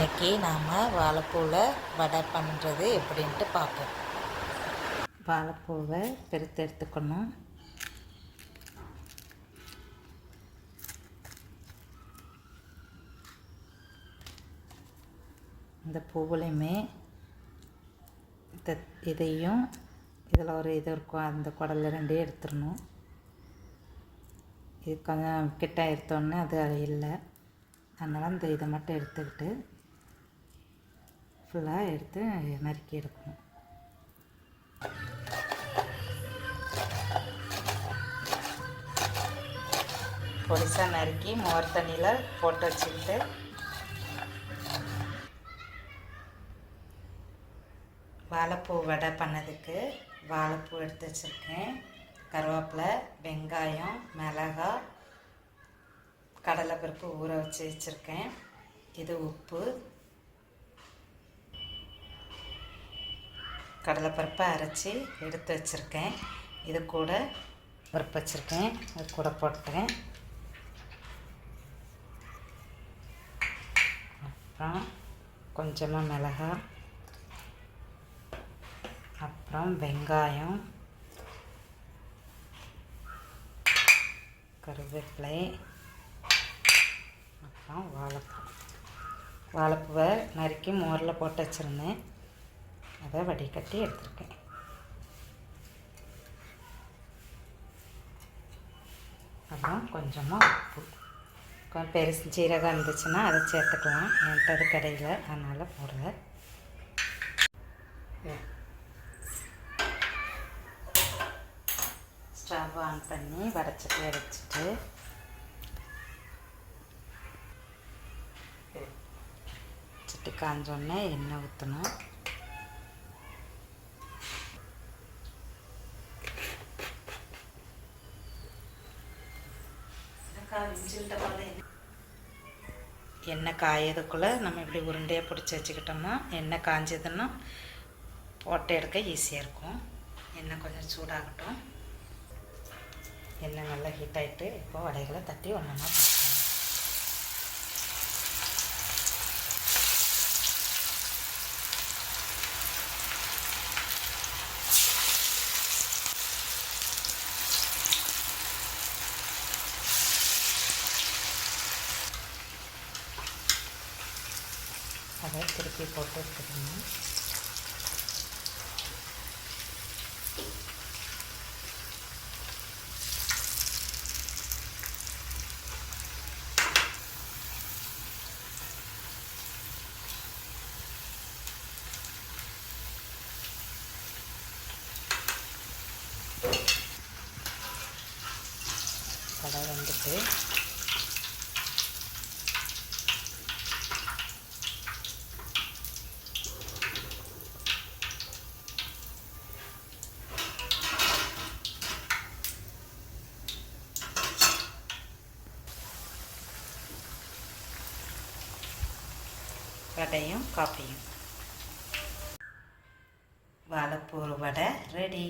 இன்றைக்கி நாம் வாழைப்பூவில் வடை பண்ணுறது எப்படின்ட்டு பார்ப்போம். வாழைப்பூவை பெருத்து எடுத்துக்கணும். இந்த பூவுலையுமே இந்த இதையும் இதில் ஒரு இது இருக்கும் அந்த குடலில் ரெண்டையும் எடுத்துடணும். இது கொஞ்சம் கிட்ட எடுத்தோடனே அது இல்லை அதனால் இந்த இதை மட்டும் எடுத்துக்கிட்டு ஃபுல்லாக எடுத்து நறுக்கி எடுக்கணும். பொடிசாக நறுக்கி மோர் தண்ணியில் போட்டு வச்சுக்கிட்டு வாழைப்பூ வடை பண்ணதுக்கு வாழைப்பூ எடுத்து வச்சுருக்கேன். கருவேப்பிலை வெங்காயம் மிளகாய் கடலைப்பருப்பு ஊற வச்சு வச்சுருக்கேன். இது உப்பு கடலைப்பருப்பை அரைச்சி எடுத்து வச்சுருக்கேன். இது கூட பருப்பு வச்சுருக்கேன். அது கூட போட்டேன் அப்புறம் கொஞ்சமாக மிளகா அப்புறம் வெங்காயம். கருவேப்பிலை. அப்புறம் வாழைப்பூ. வாழைப்பூவை நறுக்கி மோரில் போட்டு வச்சுருந்தேன். அதை வடிகட்டி எடுத்திருக்கேன். அப்புறம் கொஞ்சமாக உப்பு. கொஞ்சம் பெருசு சீரகம் இருந்துச்சுன்னா அதை சேர்த்துக்கலாம். என்கிட்ட அது கடையில் அதனால் போடுறேன் ஸ்டவ் ஆன் பண்ணி வடச்சட்டியை வச்சுட்டு சட்டி காஞ்சோடனே எண்ணெய் ஊற்றணும் எண்ணெய் காயதுக்குள்ளே நம்ம இப்படி உருண்டையாக பிடிச்சி வச்சுக்கிட்டோம்னா எண்ணெய் காஞ்சதுன்னா போட்டு எடுக்க ஈஸியாக இருக்கும். எண்ணெய் கொஞ்சம் சூடாகட்டும். எண்ணெய் நல்லா ஹீட் ஆகிட்டு இப்போ வடைகளை தட்டி ஒன்றா அதை திருப்பி போட்டு எடுத்துக்கணும் கடை வந்துட்டு வடையும் காப்பியும். வாழைப்பூ வடை ரெடி.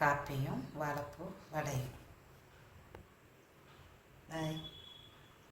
காப்பியும் வாழைப்பூ வடையும். பாய்